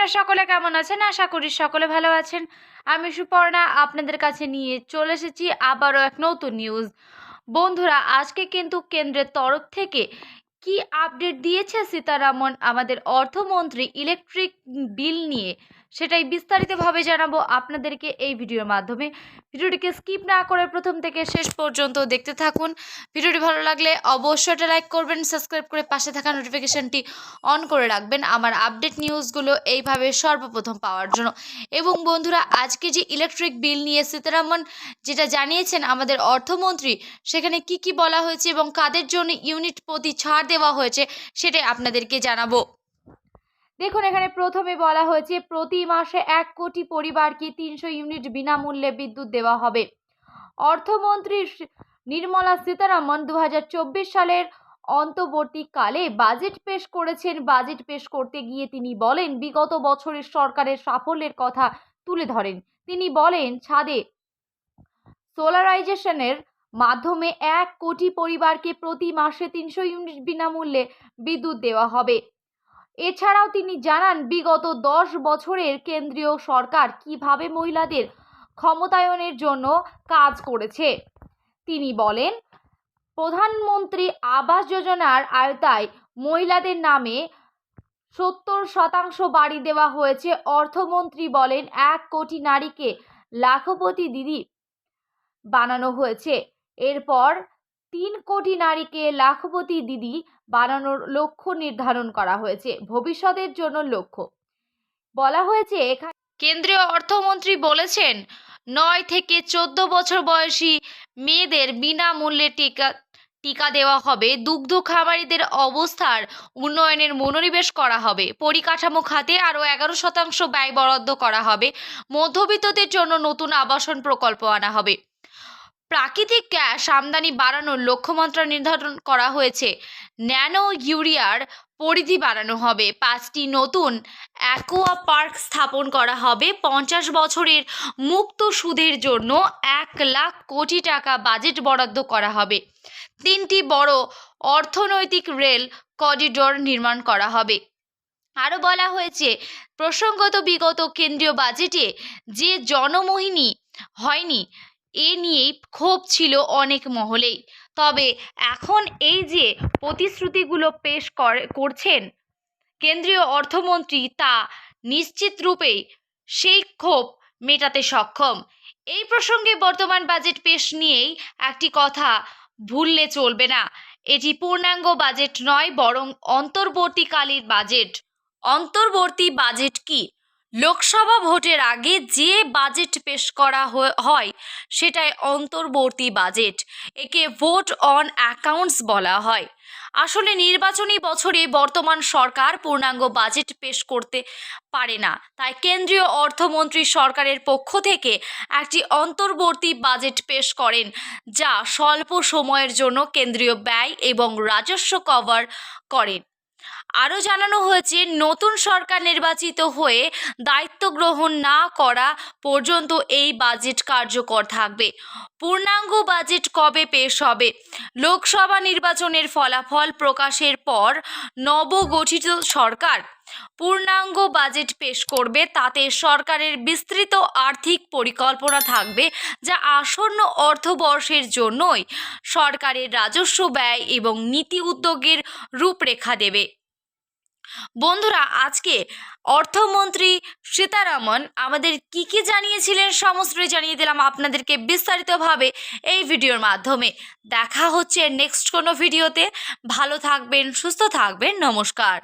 আপনারা সকলে কেমন আছেন? আশা করি সকলে ভালো আছেন। আমি সুপর্ণা, আপনাদের কাছে নিয়ে চলে এসেছি আবারও এক নতুন নিউজ বন্ধুরা, আজকে কিন্তু কেন্দ্রের তরফ থেকে কি আপডেট দিয়েছে সীতারামন, আমাদের অর্থমন্ত্রী ইলেকট্রিক বিল নিয়ে? সেটাই বিস্তারিতভাবে জানাব আপনাদেরকে এই ভিডিওর মাধ্যমে। ভিডিওটিকে স্কিপ না করে প্রথম থেকে শেষ পর্যন্ত দেখতে থাকুন। ভিডিওটি ভালো লাগলে অবশ্যই এটা লাইক করবেন, সাবস্ক্রাইব করে পাশে থাকা নোটিফিকেশনটি অন করে রাখবেন আমার আপডেট নিউজগুলো এইভাবে সর্বপ্রথম পাওয়ার জন্য। এবং বন্ধুরা, আজকে যে ইলেকট্রিক বিল নিয়ে সীতারামন যেটা জানিয়েছেন আমাদের অর্থমন্ত্রী, সেখানে কি কি বলা হয়েছে এবং কাদের জন্য ইউনিট প্রতি ছাড় দেওয়া হয়েছে সেটাই আপনাদেরকে জানাব। দেখুন, এখানে প্রথমে বলা হয়েছে, প্রতি মাসে এক কোটি পরিবারকে তিনশো ইউনিট বিনামূল্যে বিদ্যুৎ দেওয়া হবে। অর্থমন্ত্রী নির্মলা সীতারামন দু হাজার চব্বিশ সালের অন্তর্বর্তীকালে বাজেট পেশ করেছেন। বাজেট পেশ করতে গিয়ে তিনি বলেন, বিগত বছরের সরকারের সাফল্যের কথা তুলে ধরেন। তিনি বলেন, ছাদে সোলারাইজেশনের মাধ্যমে এক কোটি পরিবারকে প্রতি মাসে তিনশো ইউনিট বিনামূল্যে বিদ্যুৎ দেওয়া হবে। এছাড়াও তিনি জানান, বিগত দশ বছরের কেন্দ্রীয় সরকার কীভাবে মহিলাদের ক্ষমতায়নের জন্য কাজ করেছে। তিনি বলেন, প্রধানমন্ত্রী আবাস যোজনার আয়তায় মহিলাদের নামে সত্তর শতাংশ বাড়ি দেওয়া হয়েছে। অর্থমন্ত্রী বলেন, এক কোটি নারীকে লাখপতি দিদি বানানো হয়েছে। এরপর তিন কোটি নারীকে লাখপতি দিদি বানানোর লক্ষ্য নির্ধারণ করা হয়েছে, ভবিষ্যতের জন্য লক্ষ্য। বলা হয়েছে এখানে কেন্দ্রীয় অর্থমন্ত্রী বলেছেন, নয় থেকে চোদ্দ বছর বয়সী মেয়েদের বিনামূল্যে টিকা টিকা দেওয়া হবে। দুগ্ধ খামারিদের অবস্থার উন্নয়নের মনোনিবেশ করা হবে। পরিকাঠামো খাতে আরও এগারো শতাংশ ব্যয় বরাদ্দ করা হবে। মধ্যবিত্তদের জন্য নতুন আবাসন প্রকল্প আনা হবে। প্রাকৃতিক গ্যাস আমদানি বাড়ানোর লক্ষ্যমাত্রা নির্ধারণ করা হয়েছে। ন্যানো ইউরিয়ার পরিধি বাড়ানো হবে। পাঁচটি নতুন অ্যাকোয়া পার্ক স্থাপন করা হবে। পঞ্চাশ বছরের মুক্ত সুদের জন্য এক লাখ কোটি টাকা বাজেট বরাদ্দ করা হবে। তিনটি বড় অর্থনৈতিক রেল করিডোর নির্মাণ করা হবে। আরও বলা হয়েছে, প্রসঙ্গত বিগত কেন্দ্রীয় বাজেটে যে জনমোহিনী হয়নি এ নিয়েই ক্ষোভ ছিল অনেক মহলেই। তবে এখন এই যে প্রতিশ্রুতিগুলো পেশ করে, করছেন কেন্দ্রীয় অর্থমন্ত্রী তা নিশ্চিত রূপেই সেই ক্ষোভ মেটাতে সক্ষম। এই প্রসঙ্গে বর্তমান বাজেট পেশ নিয়েই একটি কথা ভুললে চলবে না। এটি পূর্ণাঙ্গ বাজেট নয়, বরং অন্তর্বর্তীকালীন বাজেট। অন্তর্বর্তী বাজেট কি? লোকসভা ভোটের আগে যে বাজেট পেশ করা হয়, সেটাই অন্তর্বর্তী বাজেট। একে ভোট অন অ্যাকাউন্টস বলা হয়। আসলে নির্বাচনী বছরে বর্তমান সরকার পূর্ণাঙ্গ বাজেট পেশ করতে পারে না। তাই কেন্দ্রীয় অর্থমন্ত্রী সরকারের পক্ষ থেকে একটি অন্তর্বর্তী বাজেট পেশ করেন, যা স্বল্প সময়ের জন্য কেন্দ্রীয় ব্যয় এবং রাজস্ব কভার করেন। আরও জানানো হয়েছে, নতুন সরকার নির্বাচিত হয়ে দায়িত্ব গ্রহণ না করা পর্যন্ত এই বাজেট কার্যকর থাকবে। পূর্ণাঙ্গ বাজেট কবে পেশ হবে? লোকসভা নির্বাচনের ফলাফল প্রকাশের পর নবগঠিত সরকার পূর্ণাঙ্গ বাজেট পেশ করবে, তাতে সরকারের বিস্তৃত আর্থিক পরিকল্পনা থাকবে যা আসন্ন অর্থবর্ষের জন্যই সরকারের রাজস্ব ব্যয় এবং নীতি উদ্যোগের রূপরেখা দেবে। বন্ধুরা, আজকে অর্থমন্ত্রী সীতারামন আমাদের কি কি জানিয়েছিলেন সমস্তই জানিয়ে দিলাম আপনাদেরকে বিস্তারিতভাবে এই ভিডিওর মাধ্যমে। দেখা হচ্ছে নেক্সট কোনো ভিডিওতে। ভালো থাকবেন, সুস্থ থাকবেন, নমস্কার।